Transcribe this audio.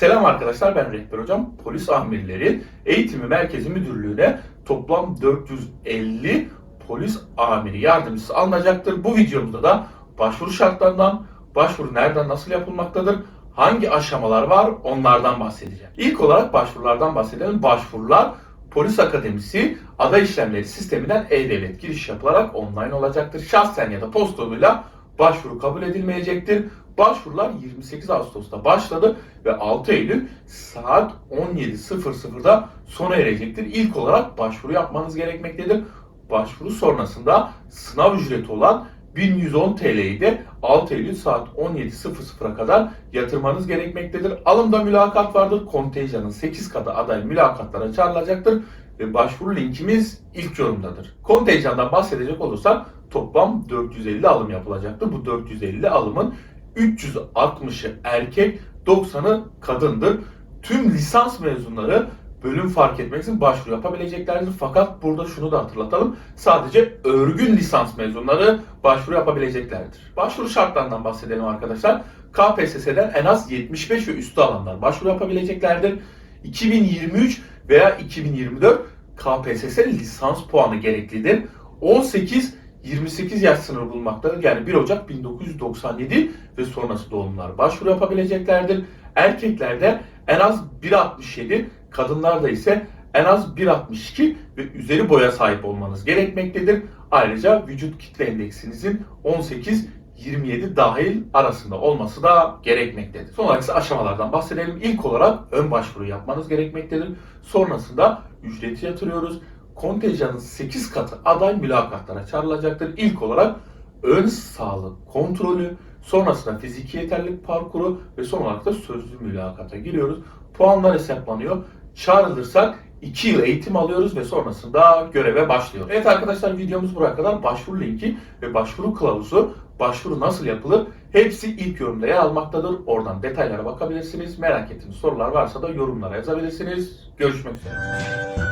Selam arkadaşlar ben Rehber Hocam. Polis Amirleri Eğitimi Merkezi Müdürlüğü'ne toplam 450 polis amiri yardımcısı alınacaktır. Bu videomuzda da başvuru şartlarından, başvuru nereden nasıl yapılmaktadır, hangi aşamalar var onlardan bahsedeceğim. İlk olarak başvurulardan bahsedelim. Başvurular Polis Akademisi aday işlemleri sisteminden e-devlet giriş yapılarak online olacaktır. Şahsen ya da posta yoluyla başvuru kabul edilmeyecektir. Başvurular 28 Ağustos'ta başladı ve 6 Eylül saat 17.00'da sona erecektir. İlk olarak başvuru yapmanız gerekmektedir. Başvuru sonrasında sınav ücreti olan 1110 TL'yi de 6 Eylül saat 17.00'a kadar yatırmanız gerekmektedir. Alımda mülakat vardır. Kontenjanın 8 katı aday mülakatlara çağrılacaktır ve başvuru linkimiz ilk yorumdadır. Kontenjandan bahsedecek olursak toplam 450 alım yapılacaktır. Bu 450 alımın 360'ı erkek, 90'ı kadındır. Tüm lisans mezunları bölüm fark etmeksizin başvuru yapabileceklerdir. Fakat burada şunu da hatırlatalım. Sadece örgün lisans mezunları başvuru yapabileceklerdir. Başvuru şartlarından bahsedelim arkadaşlar. KPSS'den en az 75 ve üstü alanlar başvuru yapabileceklerdir. 2023 veya 2024 KPSS lisans puanı gereklidir. 18 28 yaş sınırı bulunmaktadır. Yani 1 Ocak 1997 ve sonrası doğumlar başvuru yapabileceklerdir. Erkeklerde en az 1.67, kadınlarda ise en az 1.62 ve üzeri boya sahip olmanız gerekmektedir. Ayrıca vücut kitle endeksinizin 18 27 dahil arasında olması da gerekmektedir. Son olarak ise aşamalardan bahsedelim. İlk olarak ön başvuru yapmanız gerekmektedir. Sonrasında ücreti yatırıyoruz. Kontenjanın 8 katı aday mülakatlara çağrılacaktır. İlk olarak ön sağlık kontrolü, sonrasında fiziki yeterlilik parkuru ve son olarak da sözlü mülakata giriyoruz. Puanlar hesaplanıyor. Çağrılırsak 2 yıl eğitim alıyoruz ve sonrasında göreve başlıyoruz. Evet arkadaşlar videomuz buraya kadar. Başvuru linki ve başvuru kılavuzu, başvuru nasıl yapılır hepsi ilk yorumda yer almaktadır. Oradan detaylara bakabilirsiniz. Merak ettiğiniz sorular varsa da yorumlara yazabilirsiniz. Görüşmek üzere.